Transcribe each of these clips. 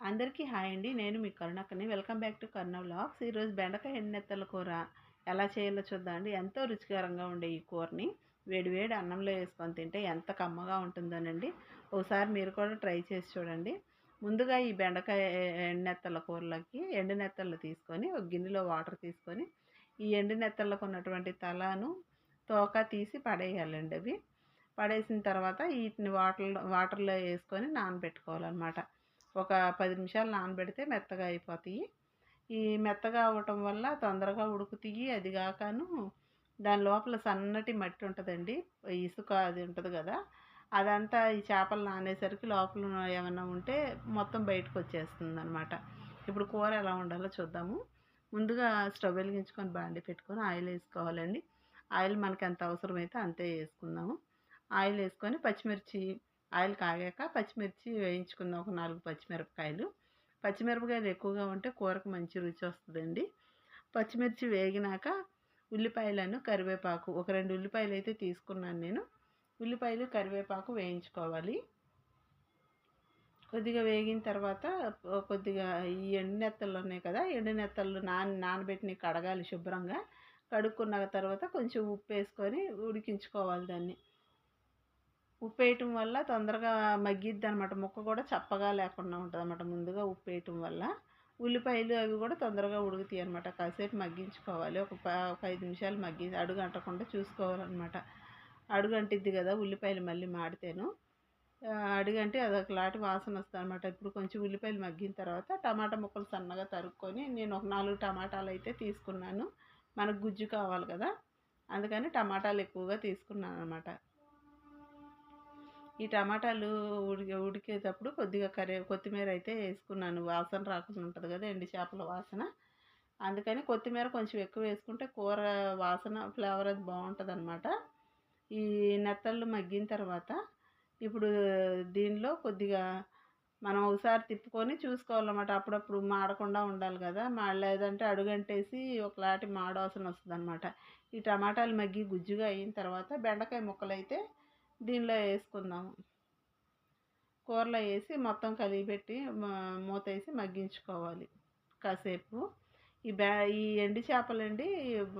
అందరికీ హాయ్ అండి. నేను మీ కరుణక్కని. Welcome back to Karuna vlogs. ఈరోజు బెండకాయ ఎండెత్తల కూర ఎలా చేయాలో చూద్దామండి ఎంతో రుచికరంగా ఉండే ఈ కూరని వేడి వేడి అన్నంలో వేసుకొని తింటే ఎంత కమ్మగా ఉంటుందోనండి. ఒకసారి మీరు కూడా ట్రై చేసి చూడండి. ముందుగా ఈ బెండకాయ ఎండెత్తల కూరలోకి ఎండునెత్తలు తీసుకొని ఒక గిన్నెలో వాటర్ తీసుకొని ఈ ఎండినెత్తలకు ఉన్నటువంటి తలను తోక తీసి పడేయాలండి అవి. పడేసిన తర్వాత వీటిని వాటర్ వాటర్లో వేసుకొని నానబెట్టుకోవాలన్నమాట. ఒక పది నిమిషాలు నానబెడితే మెత్తగా అయిపోతాయి. ఈ మెత్తగా అవ్వటం వల్ల తొందరగా ఉడుకుతాయి. అది కాకను దాని లోపల సన్నటి మట్టి ఉంటుందండి. ఇసుక అది ఉంటుంది కదా అదంతా ఈ చేపలు నానేసరికి లోపల ఏమైనా ఉంటే మొత్తం బయటకు వచ్చేస్తుంది అనమాట ఇప్పుడు కూర ఎలా ఉండాలో చూద్దాము. ముందుగా స్టవ్ వెలిగించుకొని బాండి పెట్టుకొని ఆయిల్ వేసుకోవాలండి. ఆయిల్ మనకి ఎంత అవసరమైతే అంతే వేసుకుందాము. ఆయిల్ వేసుకొని పచ్చిమిర్చి ఆయిల్ కాగాక పచ్చిమిర్చి వేయించుకుందాం ఒక నాలుగు పచ్చిమిరపకాయలు. పచ్చిమిరపకాయలు ఎక్కువగా ఉంటే కూరకు మంచి రుచి వస్తుందండి. పచ్చిమిర్చి వేగినాక ఉల్లిపాయలను కరివేపాకు ఒక రెండు ఉల్లిపాయలు అయితే తీసుకున్నాను నేను. ఉల్లిపాయలు కరివేపాకు వేయించుకోవాలి. కొద్దిగా వేగిన తర్వాత కొద్దిగా ఈ ఎండునెత్తలు ఉన్నాయి కదా ఎండునెత్తలు నాన నానబెట్టిన కడగాలి శుభ్రంగా. కడుక్కున్న తర్వాత కొంచెం ఉప్పు వేసుకొని ఉడికించుకోవాలి దాన్ని. ఉప్పు వేయటం వల్ల తొందరగా మగ్గిద్ది అనమాట ముక్క కూడా చప్పగా లేకుండా ఉంటుంది అనమాట ముందుగా ఉప్పు వేయటం వల్ల. ఉల్లిపాయలు అవి కూడా తొందరగా ఉడుకుతాయి అనమాట కాసేపు మగ్గించుకోవాలి. ఒక ఒక ఐదు నిమిషాలు మగ్గి అడుగు అంటకుండా చూసుకోవాలన్నమాట అడుగు అంటిద్ది కదా ఉల్లిపాయలు మళ్ళీ మాడితేను. అడుగంటే అదొక లాంటి వాసన వస్తుంది అనమాట ఇప్పుడు కొంచెం ఉల్లిపాయలు మగ్గిన తర్వాత టమాటా ముక్కలు సన్నగా తరుక్కొని నేను ఒక నాలుగు టమాటాలు అయితే తీసుకున్నాను. మనకు గుజ్జు కావాలి కదా. అందుకని టమాటాలు ఎక్కువగా తీసుకున్నాను అనమాట ఈ టమాటాలు ఉడికి ఉడికేటప్పుడు కొద్దిగా కరే కొత్తిమీర అయితే వేసుకున్నాను. వాసన రాకుండా ఉంటుంది కదా ఎండి చేపల వాసన. అందుకని కొత్తిమీర కొంచెం ఎక్కువ వేసుకుంటే కూర వాసన ఫ్లేవర్ అది బాగుంటుంది అనమాట ఈ నెత్తళ్ళు మగ్గిన తర్వాత ఇప్పుడు దీనిలో కొద్దిగా మనం ఒకసారి తిప్పుకొని చూసుకోవాలన్నమాట. అప్పుడప్పుడు మాడకుండా ఉండాలి కదా. లేదంటే అడుగంటేసి ఒకలాంటి మాడవాసన వస్తుంది అనమాట ఈ టమాటాలు మగ్గి గుజ్జుగా అయిన తర్వాత బెండకాయ ముక్కలు అయితే దీనిలో వేసుకుందాము కూరలో వేసి మొత్తం కలిగిపెట్టి మూత వేసి మగ్గించుకోవాలి. కాసేపు. ఈ బ్యా ఈ ఎండి చేపలండి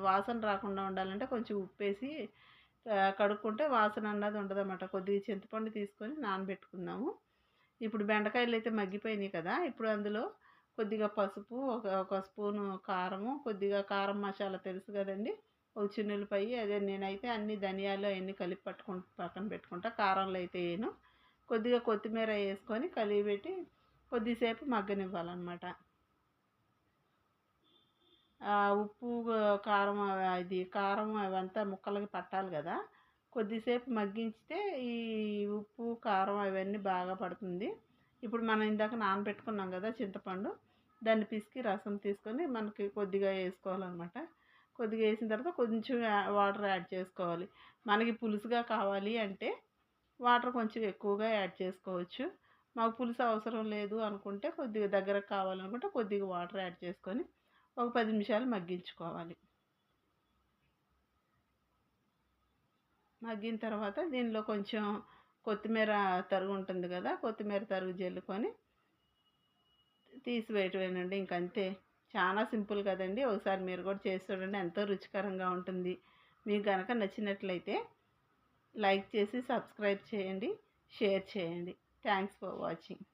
వాసన రాకుండా ఉండాలంటే కొంచెం ఉప్పేసి కడుక్కుంటే వాసన అన్నది ఉండదన్నమాట. కొద్దిగా చింతపండు తీసుకొని నానబెట్టుకుందాము. ఇప్పుడు బెండకాయలు అయితే మగ్గిపోయినాయి కదా. ఇప్పుడు అందులో కొద్దిగా పసుపు ఒక ఒక స్పూను కారము కొద్దిగా కారం మసాలా తెలుసు కదండి. ఒక చిన్నులపాయి అదే నేనైతే అన్ని ధనియాలు అవన్నీ కలిపి పట్టుకుంటూ పక్కన పెట్టుకుంటా. కారంలో అయితే వేయను. కొద్దిగా కొత్తిమీర వేసుకొని కలిపి పెట్టి కొద్దిసేపు మగ్గనివ్వాలన్నమాట. ఉప్పు కారం అది కారం అవంతా ముక్కలకి పట్టాలి కదా. కొద్దిసేపు మగ్గించితే ఈ ఉప్పు కారం అవన్నీ బాగా పడుతుంది. ఇప్పుడు మనం ఇందాక నానబెట్టుకున్నాం కదా చింతపండు. దాన్ని పిసికి రసం తీసుకొని మనకి కొద్దిగా వేసుకోవాలన్నమాట. కొద్దిగా వేసిన తర్వాత కొంచెం వాటర్ యాడ్ చేసుకోవాలి. మనకి పులుసుగా కావాలి అంటే వాటర్ కొంచెం ఎక్కువగా యాడ్ చేసుకోవచ్చు. మాకు పులుసు అవసరం లేదు అనుకుంటే కొద్దిగా దగ్గరకు కావాలనుకుంటే కొద్దిగా వాటర్ యాడ్ చేసుకొని ఒక పది నిమిషాలు మగ్గించుకోవాలి. మగ్గిన తర్వాత దీనిలో కొంచెం కొత్తిమీర తరుగు ఉంటుంది కదా కొత్తిమీర తరుగు జల్లుకొని తీసివేయటమేనండి ఇంకంతే. చాలా సింపుల్ కదండి. ఒకసారి మీరు కూడా చేసి చూడండి. ఎంతో రుచికరంగా ఉంటుంది. మీకు కనుక నచ్చినట్లయితే లైక్ చేసి సబ్స్క్రైబ్ చేయండి షేర్ చేయండి. Thanks for watching.